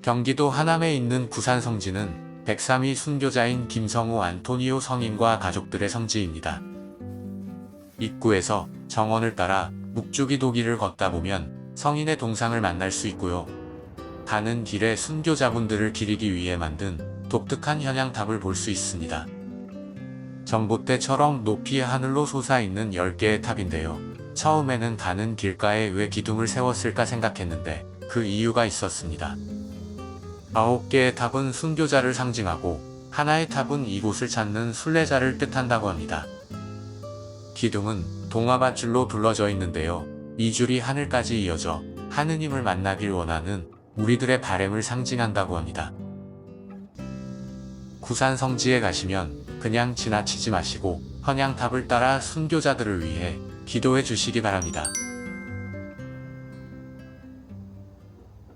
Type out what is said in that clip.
경기도 하남에 있는 구산 성지는 103위 순교자인 김성우 안토니오 성인과 가족들의 성지입니다. 입구에서 정원을 따라 묵주기 도기를 걷다 보면 성인의 동상을 만날 수 있고요. 가는 길에 순교자분들을 기리기 위해 만든 독특한 현양탑을 볼 수 있습니다. 전봇대처럼 높이 하늘로 솟아있는 10개의 탑인데요. 처음에는 가는 길가에 왜 기둥을 세웠을까 생각했는데 그 이유가 있었습니다. 아홉 개의 탑은 순교자를 상징하고 하나의 탑은 이곳을 찾는 순례자를 뜻한다고 합니다. 기둥은 동화밧줄로 둘러져 있는데요. 이 줄이 하늘까지 이어져 하느님을 만나길 원하는 우리들의 바램을 상징한다고 합니다. 구산 성지에 가시면 그냥 지나치지 마시고 헌양탑을 따라 순교자들을 위해 기도해 주시기 바랍니다.